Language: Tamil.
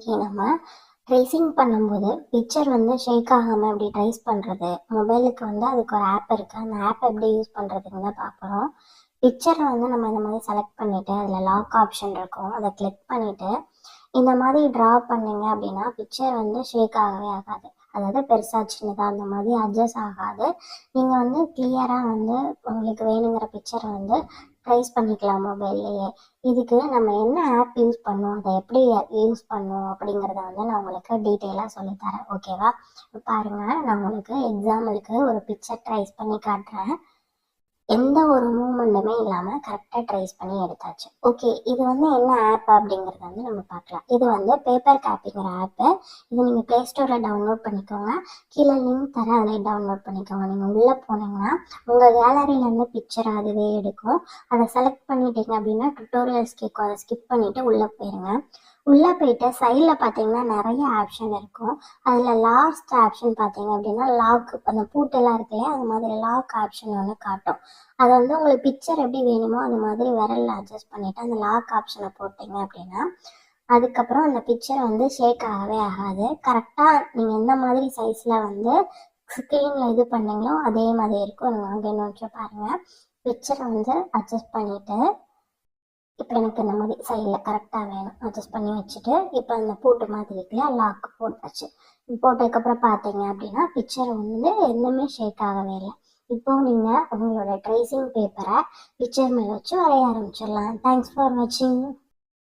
இன்னைக்கு நம்ம ட்ரேசிங் பண்ணும்போது பிக்சர் வந்து ஷேக் ஆகாமல் எப்படி ட்ரேஸ் பண்ணுறது மொபைலுக்கு வந்து அதுக்கு ஒரு ஆப் இருக்குது அந்த ஆப் எப்படி யூஸ் பண்ணுறதுன்னு தான் பார்க்குறோம் பிக்சரை வந்து நம்ம இந்த மாதிரி செலக்ட் பண்ணிவிட்டு அதில் லாக் ஆப்ஷன் இருக்கும். அதை கிளிக் பண்ணிவிட்டு இந்த மாதிரி ட்ரா பண்ணிங்க அப்படின்னா பிக்சர் வந்து ஷேக் ஆகவே ஆகாது. அதாவது பெருசாக சின்னதாக அந்த மாதிரி அட்ஜஸ்ட் ஆகாது. நீங்கள் வந்து கிளியராக வந்து உங்களுக்கு வேணுங்கிற பிக்சரை வந்து ட்ரைஸ் பண்ணிக்கலாம் மொபைல்லையே இதுக்கு நம்ம என்ன ஆப் யூஸ் பண்ணும்? அதை எப்படி யூஸ் பண்ணும்? அப்படிங்கிறத வந்து நான் உங்களுக்கு டீட்டெயிலாக சொல்லித்தரேன் ஓகேவா பாருங்கள் நான் உங்களுக்கு எக்ஸாம்பிளுக்கு ஒரு பிக்சர் ட்ரைஸ் பண்ணி காட்டுறேன். எந்த ஒரு மூமெண்ட்டுமே இல்லாமல் கரெக்டாக ட்ரேஸ் பண்ணி எடுத்தாச்சு. ஓகே இது வந்து என்ன ஆப் அப்படிங்கிறத வந்து நம்ம பார்க்கலாம். இது வந்து பேப்பர் காப்பிங்கிற ஆப்பு இது நீங்கள் ப்ளே ஸ்டோரில் டவுன்லோட் பண்ணிக்கோங்க. கீழே லிங்க் தரேன் அதில் டவுன்லோட் பண்ணிக்கோங்க. நீங்கள் உள்ளே போனீங்கன்னா உங்கள் கேலரியிலேருந்து பிக்சர் அதுவே எடுக்கும். அதை செலக்ட் பண்ணிட்டீங்க அப்படின்னா டுட்டோரியல்ஸ் கேட்கும் அதை ஸ்கிப் பண்ணிவிட்டு உள்ளே போயிருங்க. உள்ளே போயிட்டு சைடில் பார்த்தீங்கன்னா நிறைய ஆப்ஷன் இருக்கும். அதில் லாஸ்ட் ஆப்ஷன் பார்த்தீங்க அப்படின்னா லாக் அந்த பூட்டெல்லாம் இருக்கு இல்லையா? அது மாதிரி லாக் ஆப்ஷன் ஒன்று காட்டும். அதை வந்து உங்களுக்கு பிக்சர் எப்படி வேணுமோ அது மாதிரி விரலில் அட்ஜஸ்ட் பண்ணிவிட்டு அந்த லாக் ஆப்ஷனை போட்டிங்க அப்படின்னா அதுக்கப்புறம் அந்த பிக்சர் வந்து ஷேக் ஆகவே ஆகாது. கரெக்டாக நீங்கள் எந்த மாதிரி சைஸில் வந்து ஸ்க்ரீனில் இது பண்ணீங்களோ அதே மாதிரி இருக்கும். நீங்கள் அங்கே நோக்கி பாருங்கள் பிக்சரை வந்து அட்ஜஸ்ட் பண்ணிவிட்டு இப்போ எனக்கு இந்த மாதிரி சைடில் கரெக்டாக வேணும். அட்ஜஸ்ட் பண்ணி வச்சுட்டு இப்போ அந்த பூட்டு மாதிரி இருக்குல்லையா லாக் போட்டாச்சு. போட்டதுக்கப்புறம் பார்த்தீங்க அப்படின்னா பிக்சர் வந்து எதுவுமே ஷேக் ஆகவே இல்லை. இப்போ நீங்கள் உங்களோட ட்ரேசிங் பேப்பரை பிக்சர் மேலே வச்சு வரைய ஆரம்பிச்சிடலாம். தேங்க்ஸ் ஃபார் வாட்சிங்